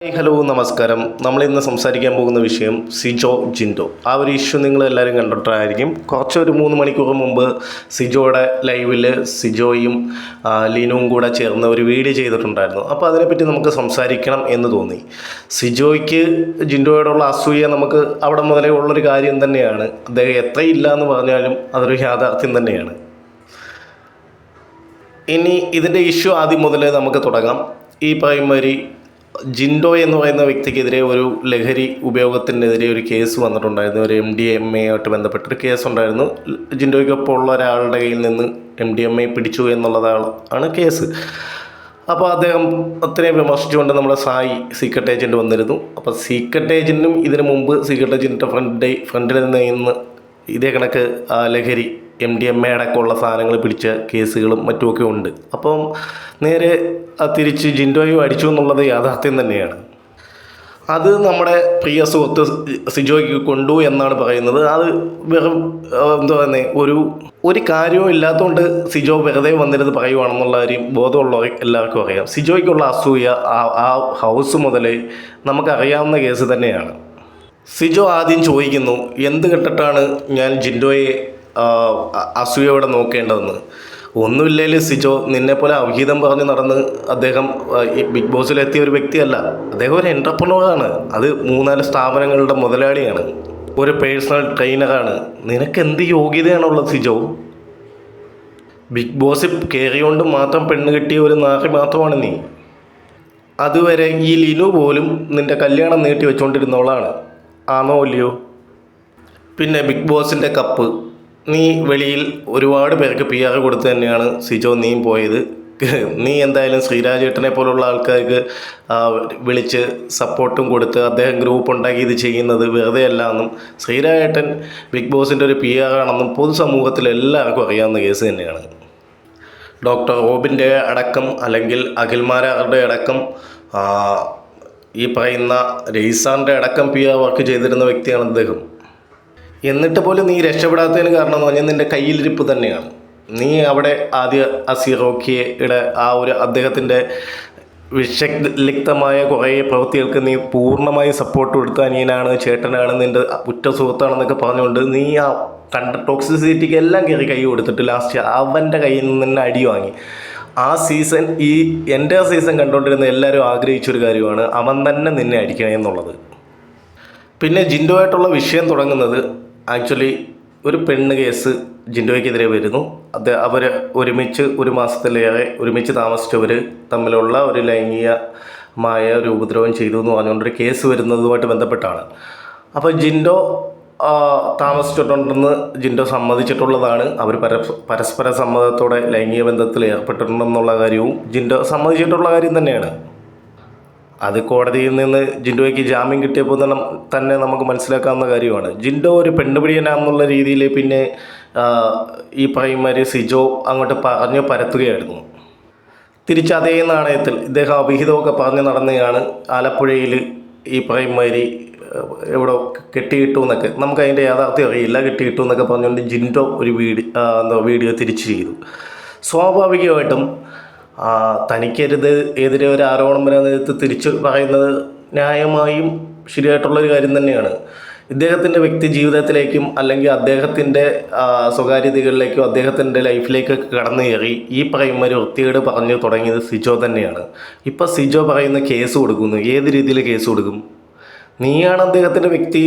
Hello നമസ്കാരം. നമ്മൾ ഇന്ന് സംസാരിക്കാൻ പോകുന്ന വിഷയം സിജോ ജിൻഡോ. ആ ഒരു ഇഷ്യൂ നിങ്ങൾ എല്ലാവരും കണ്ടിട്ടായിരിക്കും കുറച്ച് ഒരു മൂന്ന് മണിക്കൂർ മുമ്പ് സിജോയുടെ ലൈവിൽ സിജോയും ലിനുവും കൂടെ ചേർന്ന് ഒരു വീഡിയോ ചെയ്തിട്ടുണ്ടായിരുന്നു. അപ്പോൾ അതിനെപ്പറ്റി നമുക്ക് സംസാരിക്കണം എന്ന് തോന്നി. സിജോയ്ക്ക് ജിൻഡോയോടുള്ള അസൂയ നമുക്ക് അവിടെ മുതലേ ഉള്ളൊരു കാര്യം തന്നെയാണ്. അദ്ദേഹം ഇല്ല എന്ന് പറഞ്ഞാലും അതൊരു യാഥാർത്ഥ്യം തന്നെയാണ്. ഇനി ഇതിന്റെ ഇഷ്യൂ ആദ്യം മുതലേ നമുക്ക് തുടങ്ങാം. ഈ പറയുമാതിരി ജിൻഡോ എന്ന് പറയുന്ന വ്യക്തിക്കെതിരെ ഒരു ലഹരി ഉപയോഗത്തിനെതിരെ ഒരു കേസ് വന്നിട്ടുണ്ടായിരുന്നു. ഒരു എം ഡി എം എ ആയിട്ട് ബന്ധപ്പെട്ടൊരു കേസ് ഉണ്ടായിരുന്നു ജിൻഡോയ്ക്കൊപ്പം ഉള്ള ഒരാളുടെ കയ്യിൽ നിന്ന് എം ഡി എം എ പിടിച്ചു എന്നുള്ളതാണ് ആണ് കേസ്. അപ്പോൾ അദ്ദേഹം അത്രയും വിമർശിച്ചുകൊണ്ട് നമ്മുടെ സായി സീക്രട്ട് ഏജന്റ് വന്നിരുന്നു. അപ്പോൾ സീക്രട്ട് ഏജന്റും ഇതിനു മുമ്പ് സീക്രട്ട് ഏജന്റിന്റെ ഫ്രണ്ട് ഫ്രണ്ടിൽ നിന്ന് ഇതേ കണക്ക് ആ, ലഹരി എം ഡി എം എ അടക്കമുള്ള സാധനങ്ങൾ പിടിച്ച കേസുകളും മറ്റുമൊക്കെ ഉണ്ട്. അപ്പം നേരെ തിരിച്ച് ജിൻഡോയും അടിച്ചു എന്നുള്ളത് യാഥാർത്ഥ്യം തന്നെയാണ്. അത് നമ്മുടെ പ്രിയ സുഹൃത്ത് സിജോയ്ക്ക് കൊണ്ടു എന്നാണ് പറയുന്നത്. അത് വെറും എന്താ പറയുന്നത് ഒരു ഒരു കാര്യവും ഇല്ലാത്തതുകൊണ്ട് സിജോ വെറുതെ വന്നിരുന്ന് പറയുവാണെന്നുള്ള കാര്യം ബോധമുള്ള എല്ലാവർക്കും അറിയാം. സിജോയ്ക്കുള്ള അസൂയ ആ ആ ഹൗസ് മുതലേ നമുക്കറിയാവുന്ന കേസ് തന്നെയാണ്. സിജോ ആദ്യം ചോദിക്കുന്നു എന്ത് കെട്ടിട്ടാണ് ഞാൻ ജിൻഡോയെ ആ, അ- അസൂയയോടെ നോക്കേണ്ടതെന്ന്. ഒന്നുമില്ലെങ്കിൽ സിജോ നിന്നെപ്പോലെ അവഹിതം പറഞ്ഞ് നടന്ന് അദ്ദേഹം ഈ ബിഗ് ബോസിലെത്തിയ ഒരു വ്യക്തിയല്ല. അദ്ദേഹം ഒരു എന്റർപ്രണറാണ് അത് മൂന്നാൽ സ്ഥാപനങ്ങളുടെ മുതലാളിയാണ്. ഒരു പേഴ്സണൽ ട്രെയിനറാണ് നിനക്ക് എന്ത് യോഗ്യതയാണുള്ളത് സിജോ? ബിഗ് ബോസിൽ കയറിയോണ്ട് മാത്രം പെണ്ണ് കിട്ടിയ ഒരു നാറി മാത്രമാണ് നീ. അതുവരെ ഈ ലിനു പോലും നിന്റെ കല്യാണം നീട്ടി വെച്ചുകൊണ്ടിരുന്നവളാണ് ആണോ ഇല്ലയോ പിന്നെ ബിഗ് ബോസിന്റെ കപ്പ്. നീ വെളിയിൽ ഒരുപാട് പേർക്ക് പി ആർ കൊടുത്ത് തന്നെയാണ് സിജോ നീയും പോയത്. നീ എന്തായാലും ശ്രീരാജേട്ടനെ പോലുള്ള ആൾക്കാർക്ക് വിളിച്ച് സപ്പോർട്ടും കൊടുത്ത് അദ്ദേഹം ഗ്രൂപ്പ് ഉണ്ടാക്കി ഇത് ചെയ്യുന്നത് വെറുതെ അല്ല എന്നും ശ്രീരാജേട്ടൻ ബിഗ് ബോസിന്റെ ഒരു പി ആർ ആണെന്നും പൊതുസമൂഹത്തിൽ എല്ലാവർക്കും അറിയാവുന്ന കേസ് തന്നെയാണ്. ഡോക്ടർ റോബിന്റെ അടക്കം അല്ലെങ്കിൽ അഖിൽമാരാറുടെ അടക്കം ഈ പറയുന്ന രഹിസാറിന്റെ അടക്കം പി ആർ വർക്ക് ചെയ്തിരുന്ന വ്യക്തിയാണ് അദ്ദേഹം. എന്നിട്ട് പോലും നീ രക്ഷപ്പെടാത്തതിന് കാരണം എന്ന് പറഞ്ഞാൽ നിന്റെ കയ്യിലിരിപ്പ് തന്നെയാണ്. നീ അവിടെ ആദ്യ അസിറോക്കിയുടെ ആ ഒരു അദ്ദേഹത്തിന്റെ വിഷലിപ്തമായ കുറേ പ്രവൃത്തികൾക്ക് നീ പൂർണമായി സപ്പോർട്ട് കൊടുത്ത അനിയനാണ് ചേട്ടനാണ് നിന്റെ ഉറ്റ സുഹൃത്താണെന്നൊക്കെ പറഞ്ഞുകൊണ്ട് നീ ആ കണ്ട ടോക്സിസിറ്റിക്ക് എല്ലാം കയറി കൈ കൊടുത്തിട്ട് ലാസ്റ്റ് അവന്റെ കയ്യിൽ നിന്ന് തന്നെ അടി വാങ്ങി. ആ സീസൺ ഈ എന്റെ സീസൺ കണ്ടുകൊണ്ടിരുന്ന എല്ലാവരും ആഗ്രഹിച്ചൊരു കാര്യമാണ് അവൻ തന്നെ നിന്നെ അടിക്കണേ എന്നുള്ളത്. പിന്നെ ജിൻഡോയായിട്ടുള്ള വിഷയം തുടങ്ങുന്നത് ആക്ച്വലി ഒരു പെണ്ണ് കേസ് ജിൻഡോയ്ക്കെതിരെ വരുന്നു. അത് അവർ ഒരുമിച്ച് ഒരു മാസത്തിലേറെ ഒരുമിച്ച് താമസിച്ചവർ തമ്മിലുള്ള ഒരു ലൈംഗികമായ ഒരു ഉപദ്രവം ചെയ്തു എന്ന് പറഞ്ഞുകൊണ്ടൊരു കേസ് വരുന്നതുമായിട്ട് ബന്ധപ്പെട്ടാണ്. അപ്പോൾ ജിൻഡോ താമസിച്ചിട്ടുണ്ടെന്ന് ജിൻഡോ സമ്മതിച്ചിട്ടുള്ളതാണ്. അവർ പരസ് പരസ്പര സമ്മതത്തോടെ ലൈംഗിക ബന്ധത്തിൽ ഏർപ്പെട്ടിട്ടുണ്ടെന്നുള്ള കാര്യവും ജിൻഡോ സമ്മതിച്ചിട്ടുള്ള കാര്യം തന്നെയാണ്. അത് കോടതിയിൽ നിന്ന് ജിൻഡോയ്ക്ക് ജാമ്യം കിട്ടിയപ്പോൾ തന്നെ തന്നെ നമുക്ക് മനസ്സിലാക്കാവുന്ന കാര്യമാണ്. ജിൻഡോ ഒരു പെണ്ണുപിടിയനാന്നുള്ള രീതിയിൽ പിന്നെ ഈ പ്രൈമറി സിജോ അങ്ങോട്ട് പറഞ്ഞു പരത്തുകയായിരുന്നു. തിരിച്ച് അതേ നാണയത്തിൽ ഇദ്ദേഹം അഭിഹിതമൊക്കെ പറഞ്ഞു നടന്നതാണ് ആലപ്പുഴയിൽ ഈ പ്രൈമറി എവിടെ കെട്ടിയിട്ടു എന്നൊക്കെ. നമുക്ക് അതിന്റെ യാഥാർത്ഥ്യം അറിയില്ല കെട്ടിയിട്ടു എന്നൊക്കെ പറഞ്ഞുകൊണ്ട് ജിൻഡോ ഒരു വീഡിയോ എന്താ വീഡിയോ തിരിച്ച് ചെയ്തു. സ്വാഭാവികമായിട്ടും തനിക്കെതിരെ എതിരെ ഒരു ആരോപണം വരാൻ തിരിച്ചു പറയുന്നത് ന്യായമായും ശരിയായിട്ടുള്ളൊരു കാര്യം തന്നെയാണ്. ഇദ്ദേഹത്തിന്റെ വ്യക്തി ജീവിതത്തിലേക്കും അല്ലെങ്കിൽ അദ്ദേഹത്തിന്റെ സ്വകാര്യതകളിലേക്കും അദ്ദേഹത്തിന്റെ ലൈഫിലേക്കൊക്കെ കടന്നു കയറി ഈ പറയുന്ന ഒരു വൃത്തികേട് പറഞ്ഞു തുടങ്ങിയത് സിജോ തന്നെയാണ്. ഇപ്പോൾ സിജോ പറയുന്ന കേസ് കൊടുക്കുന്നു. ഏത് രീതിയിൽ കേസ് കൊടുക്കും? നീയാണ് അദ്ദേഹത്തിന്റെ വ്യക്തി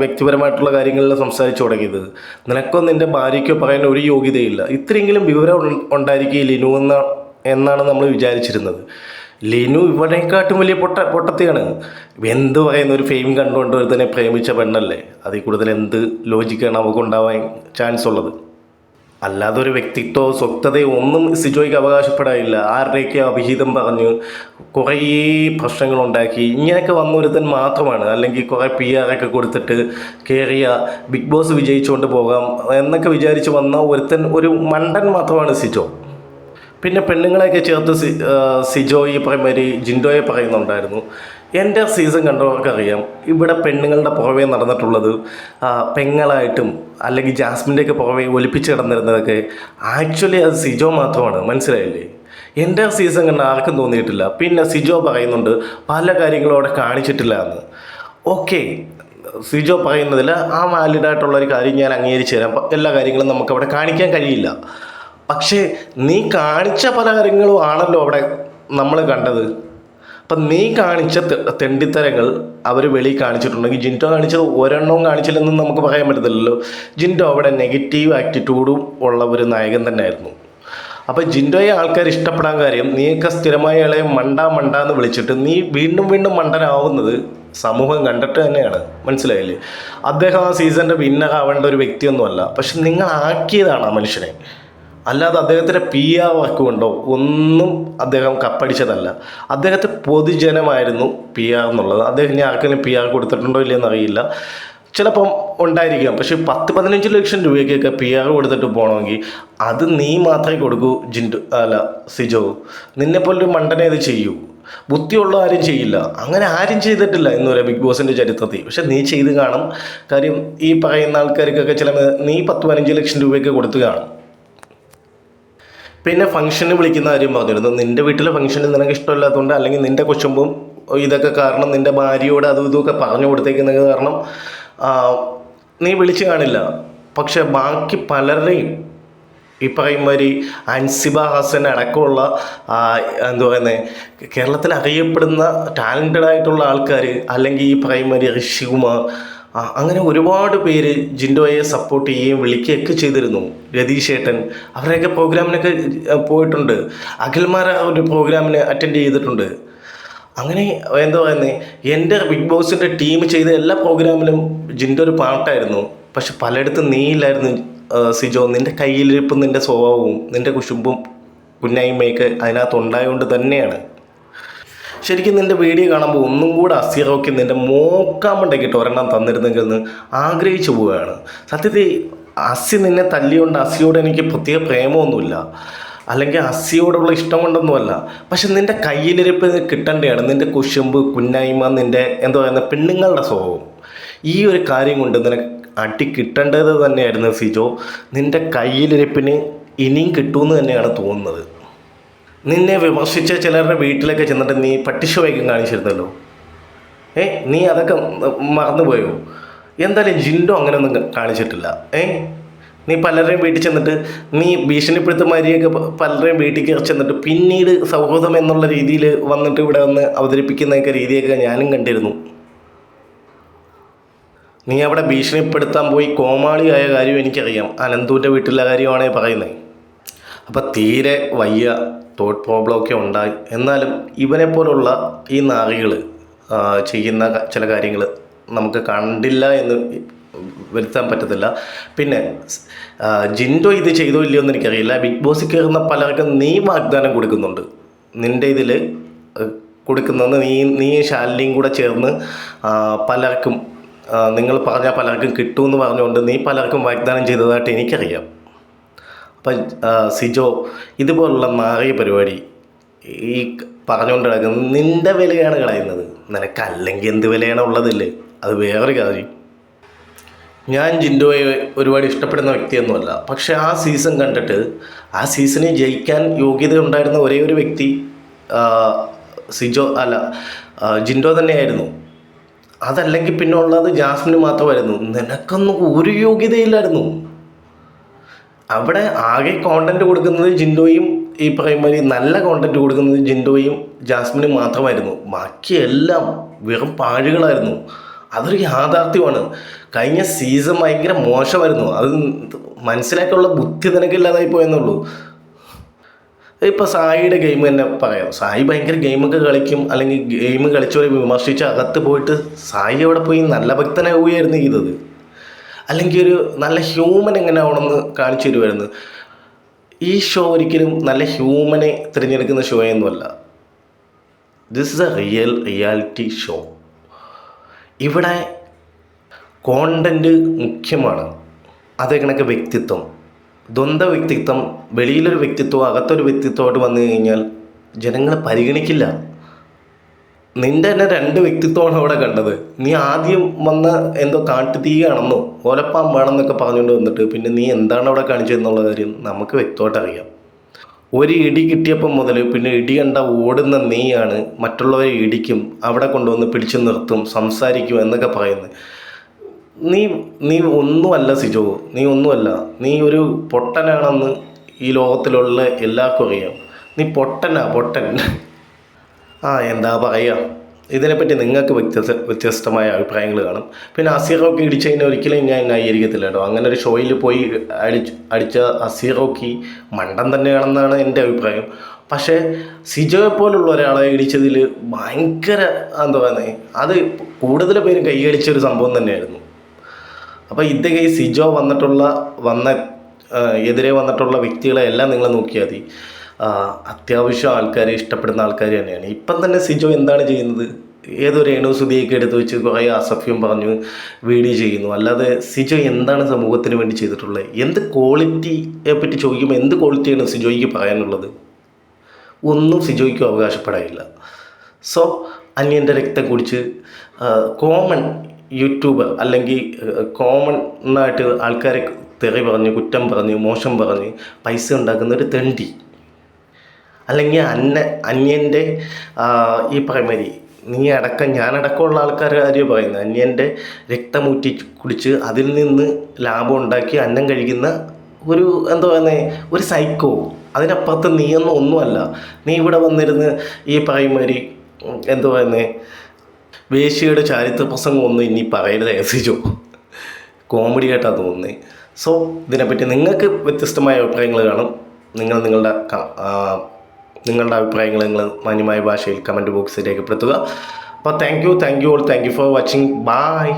വ്യക്തിപരമായിട്ടുള്ള കാര്യങ്ങളിൽ സംസാരിച്ചു തുടങ്ങിയത്. നിനക്കോ നിന്റെ ഭാര്യയ്ക്കോ പറയാൻ ഒരു യോഗ്യതയില്ല. ഇത്രയെങ്കിലും വിവരം ഉണ്ടായിരിക്കും ലിനു എന്ന എന്നാണ് നമ്മൾ വിചാരിച്ചിരുന്നത്. ലിനു ഇവനെക്കാട്ടും വലിയ പൊട്ട പൊട്ടത്തിയാണ്. എന്ത് പറയുന്ന ഒരു ഫെയിം കണ്ടുകൊണ്ട് തന്നെ പ്രേമിച്ച പെണ്ണല്ലേ? അതിൽ കൂടുതൽ എന്ത് ലോജിക്കാണ് നമുക്ക് ഉണ്ടാവാൻ ചാൻസ് ഉള്ളത്? അല്ലാതെ ഒരു വ്യക്തിത്വമോ സ്വക്തതയോ ഒന്നും സിജോയ്ക്ക് അവകാശപ്പെടാനില്ല. ആരുടെയൊക്കെ അഭിഹിതം പറഞ്ഞ് കുറേ പ്രശ്നങ്ങളുണ്ടാക്കി. ഇങ്ങനെയൊക്കെ വന്നൊരുത്തൻ മാത്രമാണ്. അല്ലെങ്കിൽ കുറേ പി ആറൊക്കെ കൊടുത്തിട്ട് കയറിയ ബിഗ് ബോസ് വിജയിച്ചുകൊണ്ട് പോകാം എന്നൊക്കെ വിചാരിച്ച് വന്ന ഒരുത്തൻ ഒരു മണ്ടൻ മാത്രമാണ് സിജോ. പിന്നെ പെണ്ണുങ്ങളെയൊക്കെ ചേർത്ത് സി ആ, സിജോ ഈ പറയുമാതിരി ജിൻഡോയെ പറയുന്നുണ്ടായിരുന്നു. എന്റെ സീസൺ കണ്ടവർക്കറിയാം ഇവിടെ പെണ്ണുങ്ങളുടെ പുറമേ നടന്നിട്ടുള്ളത് പെങ്ങളായിട്ടും അല്ലെങ്കിൽ ജാസ്മിന്റെയൊക്കെ പുറമേ ഒലിപ്പിച്ച് കിടന്നിരുന്നതൊക്കെ ആക്ച്വലി അത് സിജോ മാത്രമാണ് മനസ്സിലായില്ലേ? എന്റെ സീസൺ കണ്ട ആർക്കും തോന്നിയിട്ടില്ല. പിന്നെ സിജോ പറയുന്നുണ്ട് പല കാര്യങ്ങളും അവിടെ കാണിച്ചിട്ടില്ല എന്ന്. ഓക്കെ സിജോ പറയുന്നതിൽ ആ വാലിഡായിട്ടുള്ള ഒരു കാര്യം ഞാൻ അംഗീകരിച്ചു തരാം. എല്ലാ കാര്യങ്ങളും നമുക്ക് അവിടെ കാണിക്കാൻ കഴിയില്ല. പക്ഷേ നീ കാണിച്ച പല കാര്യങ്ങളും ആണല്ലോ അവിടെ നമ്മൾ കണ്ടത്. അപ്പം നീ കാണിച്ച തെണ്ടിത്തരങ്ങൾ അവർ വെളി കാണിച്ചിട്ടുണ്ടെങ്കിൽ ജിന്റോ കാണിച്ചത് ഒരെണ്ണവും കാണിച്ചില്ലെന്ന് നമുക്ക് പറയാൻ പറ്റത്തില്ലല്ലോ. ജിന്റോ അവിടെ നെഗറ്റീവ് ആറ്റിറ്റ്യൂഡും ഉള്ള ഒരു നായകൻ തന്നെയായിരുന്നു. അപ്പോൾ ജിൻഡോയെ ആൾക്കാർ ഇഷ്ടപ്പെടാൻ കാര്യം നീയൊക്കെ സ്ഥിരമായി ഇളയെ മണ്ട മണ്ട എന്ന് വിളിച്ചിട്ട് നീ വീണ്ടും വീണ്ടും മണ്ടനാവുന്നത് സമൂഹം കണ്ടിട്ട് തന്നെയാണ്. മനസ്സിലായില്ലേ? അദ്ദേഹം ആ സീസണിന്റെ വിന്നർ ആവേണ്ട ഒരു വ്യക്തിയൊന്നുമല്ല. പക്ഷെ നിങ്ങൾ ആക്കിയതാണ് ആ മനുഷ്യനെ. അല്ലാതെ അദ്ദേഹത്തിന്റെ പി ആർ വർക്ക് കൊണ്ടോ ഒന്നും അദ്ദേഹം കപ്പടിച്ചതല്ല. അദ്ദേഹത്തെ പൊതുജനമായിരുന്നു പി ആർ എന്നുള്ളത്. അദ്ദേഹം ഇനി ആർക്കെങ്കിലും പി ആർ കൊടുത്തിട്ടുണ്ടോ ഇല്ലയെന്ന് അറിയില്ല ചിലപ്പം ഉണ്ടായിരിക്കാം. പക്ഷേ പത്ത് പതിനഞ്ച് ലക്ഷം രൂപയ്ക്കൊക്കെ പി ആർ കൊടുത്തിട്ട് പോകണമെങ്കിൽ അത് നീ മാത്രമേ കൊടുക്കൂ ജിൻഡു അല്ല സിജോ. നിന്നെപ്പോലൊരു മണ്ടനെ ഇത് ചെയ്യൂ. ബുദ്ധിയുള്ള ആരും ചെയ്യില്ല. അങ്ങനെ ആരും ചെയ്തിട്ടില്ല ഇന്നുവരെ ബിഗ് ബോസിന്റെ ചരിത്രത്തിൽ. പക്ഷെ നീ ചെയ്ത് കാണും. കാര്യം ഈ പറയുന്ന ആൾക്കാർക്കൊക്കെ ചില നീ പത്ത് പതിനഞ്ച് ലക്ഷം രൂപയൊക്കെ കൊടുത്ത് കാണും. പിന്നെ ഫംഗ്ഷന് വിളിക്കുന്ന കാര്യം പറഞ്ഞിരുന്നു. നിന്റെ വീട്ടിലെ ഫംഗ്ഷന് നിനക്ക് ഇഷ്ടമില്ലാത്തതുകൊണ്ട് അല്ലെങ്കിൽ നിന്റെ കൊച്ചുമ്പും ഇതൊക്കെ കാരണം നിന്റെ ഭാര്യയോട് അതും ഇതുമൊക്കെ പറഞ്ഞു കൊടുത്തേക്കുന്നത് കാരണം നീ വിളിച്ചു കാണില്ല. പക്ഷെ ബാക്കി പലരുടെയും ഈ പറയുമാതിരി അൻസിബ ഹസൻ അടക്കമുള്ള എന്താ പറയുന്നത് കേരളത്തിൽ അറിയപ്പെടുന്ന ടാലന്റഡ് ആയിട്ടുള്ള ആൾക്കാർ അല്ലെങ്കിൽ ഈ പറയുമാതിരി ഋഷികുമാർ അങ്ങനെ ഒരുപാട് പേര് ജിൻഡോയെ സപ്പോർട്ട് ചെയ്യുകയും വിളിക്കുകയൊക്കെ ചെയ്തിരുന്നു. രതീഷേട്ടൻ. അവരെയൊക്കെ പ്രോഗ്രാമിനൊക്കെ പോയിട്ടുണ്ട്. അഖിൽമാര ഒരു പ്രോഗ്രാമിന് അറ്റൻഡ് ചെയ്തിട്ടുണ്ട്. അങ്ങനെ എന്താ പറയുന്നത് എന്റെ ബിഗ് ബോസിന്റെ ടീം ചെയ്ത എല്ലാ പ്രോഗ്രാമിലും ജിന്റെ ഒരു പാട്ടായിരുന്നു. പക്ഷെ പലയിടത്തും നീ ഇല്ലായിരുന്നു സിജോ. നിന്റെ കയ്യിലിരിപ്പും നിന്റെ സ്വഭാവവും നിന്റെ കുശുമ്പും കുന്നായ്മയൊക്കെ അതിനകത്ത് ഉണ്ടായതുകൊണ്ട് തന്നെയാണ്. ശരിക്കും നിന്റെ വീഡിയോ കാണുമ്പോൾ ഒന്നും കൂടെ അസിറോക്കി നിന്റെ മോക്കാമണ്ടേക്കിട്ട് ഒരെണ്ണം തന്നിരുന്നെങ്കിൽ എന്ന് ആഗ്രഹിച്ചു പോവുകയാണ്. സത്യത്തിൽ അസി നിന്നെ തല്ലിയോണ്ട് അസിയോട് എനിക്ക് പ്രത്യേക പ്രേമമൊന്നുമില്ല. അല്ലെങ്കിൽ അസിയോടുള്ള ഇഷ്ടം കൊണ്ടൊന്നുമല്ല. പക്ഷെ നിന്റെ കയ്യിലിരിപ്പ് കിട്ടേണ്ടതാണ് നിന്റെ കുശുമ്പ് കുന്നായ്മ നിന്റെ എന്താ പറയുന്ന പെണ്ണുങ്ങളുടെ സ്വഭാവം. ഈ ഒരു കാര്യം കൊണ്ട് നിനക്ക് അടി കിട്ടേണ്ടത് തന്നെയായിരുന്നു സിജോ. നിന്റെ കയ്യിലിരിപ്പിന് ഇനിയും കിട്ടുമെന്ന് തന്നെയാണ് തോന്നുന്നത്. നിന്നെ വിമർശിച്ച ചിലരുടെ വീട്ടിലൊക്കെ ചെന്നിട്ട് നീ പട്ടിഷോയൊക്കെ കാണിച്ചിരുന്നല്ലോ. ഏ നീ അതൊക്കെ മറന്നുപോയോ? എന്തായാലും ജിൻഡോ അങ്ങനെയൊന്നും കാണിച്ചിട്ടില്ല. ഏ നീ പലരുടെയും വീട്ടിൽ ചെന്നിട്ട് നീ ഭീഷണിപ്പെടുത്തമാരിയൊക്കെ പ- പലരുടെയും വീട്ടിൽ കയറി ചെന്നിട്ട് പിന്നീട് സൗഹൃദം എന്നുള്ള രീതിയിൽ വന്നിട്ട് ഇവിടെ വന്ന് അവതരിപ്പിക്കുന്നതൊക്കെ രീതിയൊക്കെ ഞാനും കണ്ടിരുന്നു. നീ അവിടെ ഭീഷണിപ്പെടുത്താൻ പോയി കോമാളിയായ കാര്യം എനിക്കറിയാം. അനന്തൂന്റെ വീട്ടിലെ കാര്യമാണേ പറയുന്നത് അപ്പം തീരെ വയ്യ. തോട്ട് പ്രോബ്ലമൊക്കെ ഉണ്ടായി. എന്നാലും ഇവനെ പോലുള്ള ഈ നാറികൾ ചെയ്യുന്ന ചില കാര്യങ്ങൾ നമുക്ക് കണ്ടില്ല എന്ന് വരുത്താൻ പറ്റത്തില്ല. പിന്നെ ജിൻഡോ ഇത് ചെയ്തോ ഇല്ലയോ എന്ന് എനിക്കറിയില്ല. ബിഗ് ബോസിൽ കയറുന്ന പലർക്കും നീ വാഗ്ദാനം കൊടുക്കുന്നുണ്ട്. നിന്റെ ഇതിൽ കൊടുക്കുന്നത് നീ നീ ശാലിനിയും കൂടെ ചേർന്ന് പലർക്കും നിങ്ങൾ പറഞ്ഞാൽ പലർക്കും കിട്ടുമെന്ന് പറഞ്ഞുകൊണ്ട് നീ പലർക്കും വാഗ്ദാനം ചെയ്തതായിട്ട് എനിക്കറിയാം. സിജോ ഇതുപോലുള്ള നാറിയ പരിപാടി ഈ പറഞ്ഞുകൊണ്ട് കിടക്കുന്നത് നിന്റെ വിലയാണ് കളയുന്നത്. നിനക്ക് അല്ലെങ്കിൽ എന്ത് വിലയാണ് ഉള്ളതില്ലേ അത് വേറൊരു കാര്യം. ഞാൻ ജിൻഡോയെ ഒരുപാട് ഇഷ്ടപ്പെടുന്ന വ്യക്തിയൊന്നുമല്ല. പക്ഷെ ആ സീസൺ കണ്ടിട്ട് ആ സീസണിൽ ജയിക്കാൻ യോഗ്യത ഉണ്ടായിരുന്ന ഒരേ ഒരു വ്യക്തി സിജോ അല്ല ജിൻഡോ തന്നെയായിരുന്നു. അതല്ലെങ്കിൽ പിന്നെ ഉള്ളത് ജാസ്മിന് മാത്രമായിരുന്നു. നിനക്കൊന്നും ഒരു യോഗ്യതയില്ലായിരുന്നു. അവിടെ ആകെ കോണ്ടന്റ് കൊടുക്കുന്നത് ജിൻഡോയും ഈ പറയുമ്പോൾ നല്ല കോണ്ടന്റ് കൊടുക്കുന്നത് ജിൻഡോയും ജാസ്മിനും മാത്രമായിരുന്നു. ബാക്കിയെല്ലാം വെറും പാഴുകളായിരുന്നു. അതൊരു യാഥാർത്ഥ്യമാണ്. കഴിഞ്ഞ സീസൺ ഭയങ്കര മോശമായിരുന്നു. അത് മനസ്സിലാക്കാനുള്ള ബുദ്ധി നിനക്കില്ലാതായി പോയെന്നുള്ളൂ ഇപ്പോൾ സായിയുടെ ഗെയിം തന്നെ പറയാം. സായി ഭയങ്കര ഗെയിമൊക്കെ കളിക്കും. അല്ലെങ്കിൽ ഗെയിം കളിച്ചവരെ വിമർശിച്ച് അകത്ത് പോയിട്ട് സായി അവിടെ പോയി നല്ല ഭക്തനാവുകയായിരുന്നു ചെയ്തത്. അല്ലെങ്കിൽ ഒരു നല്ല ഹ്യൂമൻ എങ്ങനെ ആവണമെന്ന് കാണിച്ചു തരുമായിരുന്നു ഈ ഷോ ഒരിക്കലും നല്ല ഹ്യൂമനെ തിരഞ്ഞെടുക്കുന്ന ഷോ ഒന്നുമല്ല. This is a real reality show ഇവിടെ കോണ്ടന്റ് മുഖ്യമാണ്. അതേ കണക്ക് വ്യക്തിത്വം. ദ്വന്ദ്വ വ്യക്തിത്വം വെളിയിലൊരു വ്യക്തിത്വം അകത്തൊരു വ്യക്തിത്വമായിട്ട് വന്നു കഴിഞ്ഞാൽ ജനങ്ങളെ പരിഗണിക്കില്ല. നിന്റെ തന്നെ രണ്ട് വ്യക്തിത്വമാണ് അവിടെ കണ്ടത്. നീ ആദ്യം വന്ന എന്തോ കാട്ടുതീയാണെന്നോ ഓലപ്പാമ്പാണെന്നൊക്കെ പറഞ്ഞുകൊണ്ട് വന്നിട്ട് പിന്നെ നീ എന്താണ് അവിടെ കാണിച്ചതെന്നുള്ള കാര്യം നമുക്ക് വ്യക്തമായിട്ട് അറിയാം. ഒരു ഇടി കിട്ടിയപ്പം മുതൽ പിന്നെ ഇടി കണ്ട ഓടുന്ന നീയാണ് മറ്റുള്ളവരെ ഇടിക്കും അവിടെ കൊണ്ടുവന്ന് പിടിച്ചു നിർത്തും സംസാരിക്കും എന്നൊക്കെ പറയുന്നത്. നീ നീ ഒന്നുമല്ല സിജോ നീ ഒന്നുമല്ല. നീ ഒരു പൊട്ടനാണെന്ന് ഈ ലോകത്തിലുള്ള എല്ലാവർക്കും അറിയാം. നീ പൊട്ടനാ പൊട്ടൻ. ആ എന്താ പറയുക ഇതിനെപ്പറ്റി നിങ്ങൾക്ക് വ്യത്യസ്ത വ്യത്യസ്തമായ അഭിപ്രായങ്ങൾ കാണും. പിന്നെ അസീറോക്കി ഇടിച്ചതിനെ ഒരിക്കലും ഞാൻ ന്യായീകരിക്കത്തില്ല കേട്ടോ. അങ്ങനെ ഒരു ഷോയിൽ പോയി അടിച്ച് അടിച്ച അസീറോക്കി മണ്ടൻ തന്നെയാണെന്നാണ് എന്റെ അഭിപ്രായം. പക്ഷേ സിജോയെ പോലുള്ള ഒരാളെ ഇടിച്ചതിൽ ഭയങ്കര എന്താ പറയുന്നത് അത് കൂടുതൽ പേരും കൈയടിച്ച ഒരു സംഭവം തന്നെയായിരുന്നു. അപ്പോൾ ഇദ്ദേഹം ഈ സിജോ വന്നിട്ടുള്ള വന്ന എതിരെ വന്നിട്ടുള്ള വ്യക്തികളെ എല്ലാം നിങ്ങൾ നോക്കിയാൽ മതി. അത്യാവശ്യം ആൾക്കാർ ഇഷ്ടപ്പെടുന്ന ആൾക്കാർ തന്നെയാണ്. ഇപ്പം തന്നെ സിജോ എന്താണ് ചെയ്യുന്നത്? ഏതോ രേണു സുധിയൊക്കെ എടുത്ത് വെച്ച് കുറേ അസഭ്യം പറഞ്ഞു വീഡിയോ ചെയ്യുന്നു. അല്ലാതെ സിജോ എന്താണ് സമൂഹത്തിന് വേണ്ടി ചെയ്തിട്ടുള്ളത്? എന്ത് ക്വാളിറ്റിയെ പറ്റി ചോദിക്കുമ്പോൾ എന്ത് ക്വാളിറ്റിയാണ് സിജോയ്ക്ക് പറയാനുള്ളത്? ഒന്നും സിജോയ്ക്കും അവകാശപ്പെടാനില്ല. സോ അന്യന്റെ രക്തം കുടിച്ച് കോമൺ യൂട്യൂബർ അല്ലെങ്കിൽ കോമൺ ആയിട്ട് ആൾക്കാരെ തെറി പറഞ്ഞ് കുറ്റം പറഞ്ഞ് മോശം പറഞ്ഞ് പൈസ ഉണ്ടാക്കുന്ന ഒരു തെണ്ടി. അല്ലെങ്കിൽ അന്ന അന്യന്റെ ഈ പറയുമാതിരി നീ അടക്കം ഞാനടക്കമുള്ള ആൾക്കാരുടെ കാര്യം പറയുന്നത്. അന്യന്റെ രക്തമൂറ്റി കുടിച്ച് അതിൽ നിന്ന് ലാഭം ഉണ്ടാക്കി അന്നം കഴിക്കുന്ന ഒരു എന്താ പറയുന്നത് ഒരു സൈക്കോ അതിനപ്പുറത്ത് നീയൊന്നും ഒന്നുമല്ല. നീ ഇവിടെ വന്നിരുന്ന് ഈ പ്രൈമറി എന്താ പറയുന്നത് വേശ്യയുടെ ചാരിത്ര പ്രസംഗം ഒന്നും ഇനി പറയരുത് എസിച്ചോ കോമഡി ആയിട്ടാണ് തോന്നുന്നത് സോ ഇതിനെപ്പറ്റി നിങ്ങൾക്ക് വ്യത്യസ്തമായ അഭിപ്രായങ്ങൾ കാണും. നിങ്ങൾ നിങ്ങളുടെ നിങ്ങളുടെ അഭിപ്രായങ്ങൾ നിങ്ങൾ മാന്യമായ ഭാഷയിൽ കമന്റ് ബോക്സിൽ രേഖപ്പെടുത്തുക. അപ്പോൾ thank you thank you all thank you for watching bye